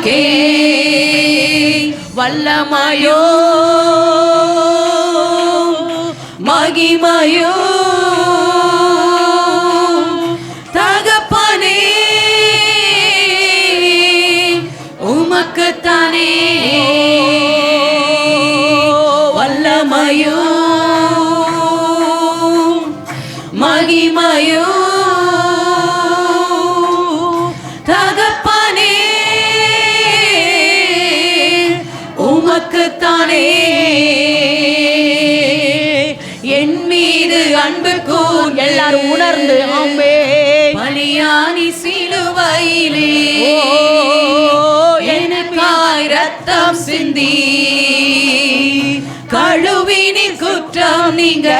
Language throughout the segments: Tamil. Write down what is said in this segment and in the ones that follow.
உமக்கே வல்லமையோ மகிமையோ. எல்லாரும் உணர்ந்து ஆமே. பலியானி சிலுவையிலே எனக்காய் ரத்தம் சிந்தி. கழுவினின் குற்றம் நீங்க.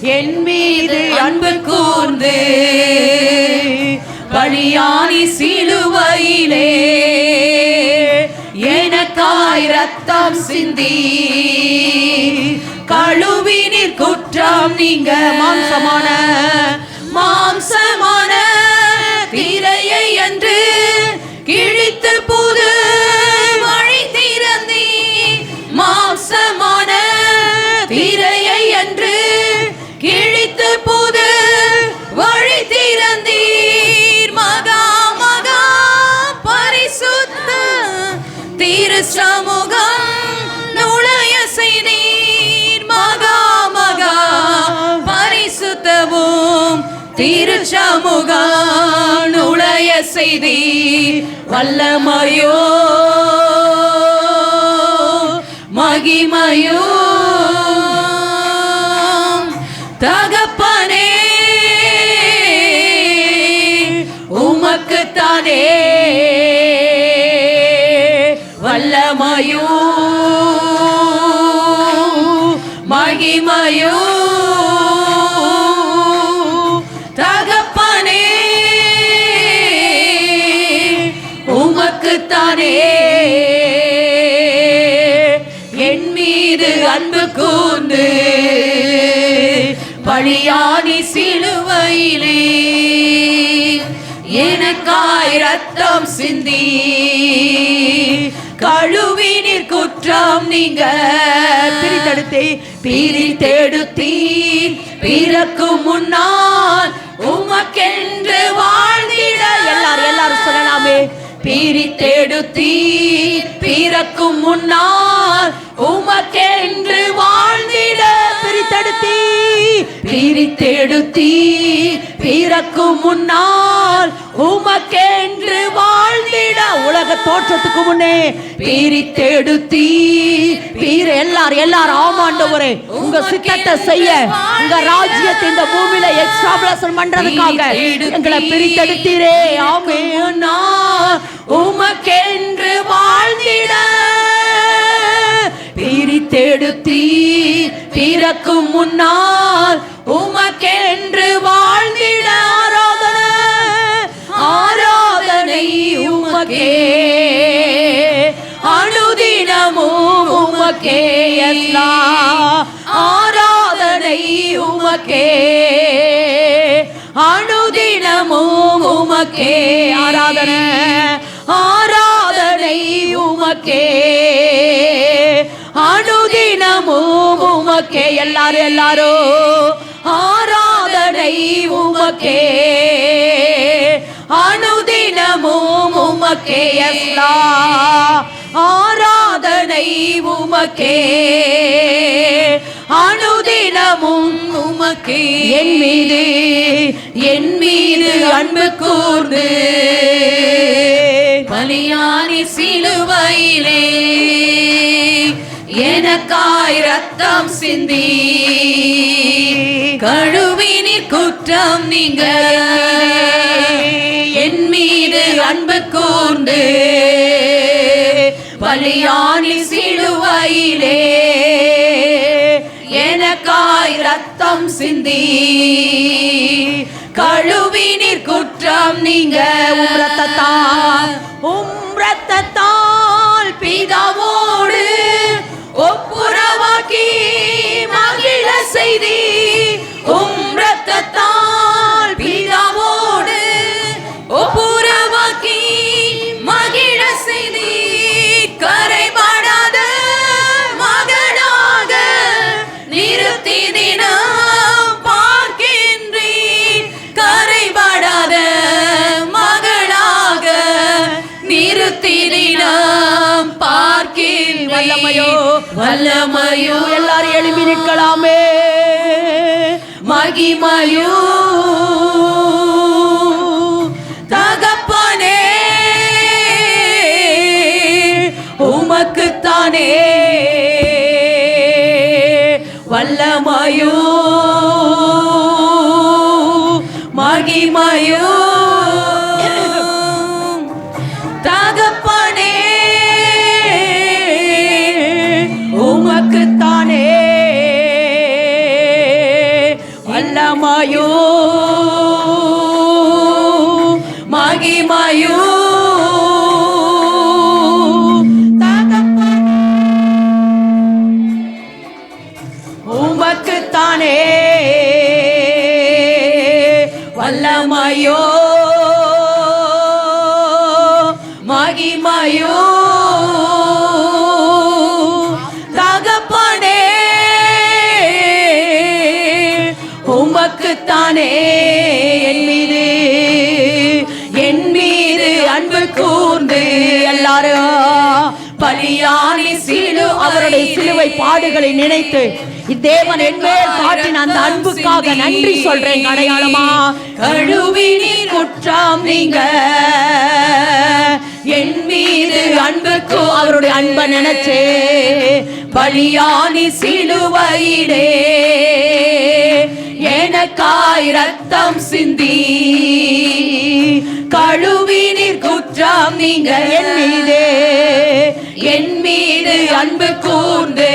என் மீது அன்பு கூர்ந்து. பலியானி சிலுவையிலே எனக்காய் ரத்தம் சிந்தி. கழுவினின் குற்றம் நீங்க மாம்சமான மாம்சமான திரையை என்று கிழித்து புது வழி திறந்தி மாம்சமான திரையை என்று கிழித்து புது வழி திறந்தீர் மகா மகா பரிசுத்த திரு சமூகம் நுழைய செய்தீர். பரிசுத்தவும் திரு சமூகம் நுழைய செய்தீர் வல்லமையோ மகிமையோ. தகப்பனே உமக்குத்தானே வல்லமையோ மகிமையோ. பழியானி சிலுவையிலே. எனக்காய் ரத்தம் சிந்தி. கழுவினீர் குற்றம் நீங்க. பிரித்தெடுத்தே பிரித்தெடுத்தீர் பிறக்கும் முன்னால் உமக்கென்று வாழ்ந்திட. எல்லாரும் எல்லாரும் சொல்லலாமே. பிரித்தெடுத்தீர் பிறக்கும் முன்னால் உமக்கு பிரித்தெடுத்தீ பிறக்கும் முன்னால் உமக்கென்று வாழ்ந்திட. உலக தோற்றத்துக்கு முன்னே பிரித்தெடுத்தீ பீர எல்லாரும் எல்லாரும் ஆமாண்டவரே உங்க சித்தத்தை செய்ய உங்க ராஜ்யத்தை இந்த பூமியில எக்ஸ்டாபிளேஷன் பண்றதுக்காக எங்களை பிரித்தெடுத்தீரே. ஆமே உமக்கென்று வாழ்ந்திட. பிரித்தெடுத்தீ எனக்கு முன்னால் உமக்கென்று வாழ்ந்திட ஆராதனை ஆராதனை உமக்கே. அனுதினமும் உமக்கே எல்லா ஆராதனை உமக்கே. அனுதினமும் உமக்கே ஆராதனை ஆராதனை உமக்கே. உமக்கே எல்லாரும் எல்லாரும் ஆராதனை உமக்கே. அனுதினமும் உமக்கே எல்லா. ஆராதனை உமக்கே. அனுதினமும் உமக்கு. என் மீது என் மீது அன்பு கூர்ந்து. பலியானி சிலுவையிலே. எனக்காய் ரத்தம் சிந்தி. கழுவினிற் குற்றம் நீங்க. என் மீது அன்பு கூர்ந்து. பலியானி சிலுவையிலே. எனக்காய் ரத்தம் சிந்தி. மனத்தால் பிதாவோடு ஒப்புரவாக்கி மகிழ செய்தி. கரைபடாத மகனாக நிறுத்தி தினம் பார்க்கின்றேன் கரைபடாத மகளாக நிறுத்தி தினம் பார்க்கின்றேன் வல்லமையோ வல்லமையோ. எல்லாரும் எழுப்பி நிற்கலாமே. மகிமையோ? தகப்பனே உமக்குத்தானே வல்லமையோ? மகிமையோ? வல்லமையோ மகிமையோ தகப்பனே, உமக்குத்தானே வல்லமையோ மகிமையோ சிலுவை பாடுகளை நினைத்து இத்தேவன் என்மேல் காட்டின அந்த அன்புக்காக நன்றி சொல்றேன் அடையாளமா? கழுவினி குற்றம் நீங்க. என் மீது அன்புக்கு அவருடைய அன்பை நினைச்சே பலியானி சிலுவையிடே எனக்காய் ரத்தம் சிந்தி. கழுவினீர் குற்றம் நீங்க. என் மீதே என் மீது அன்பு கூர்ந்து.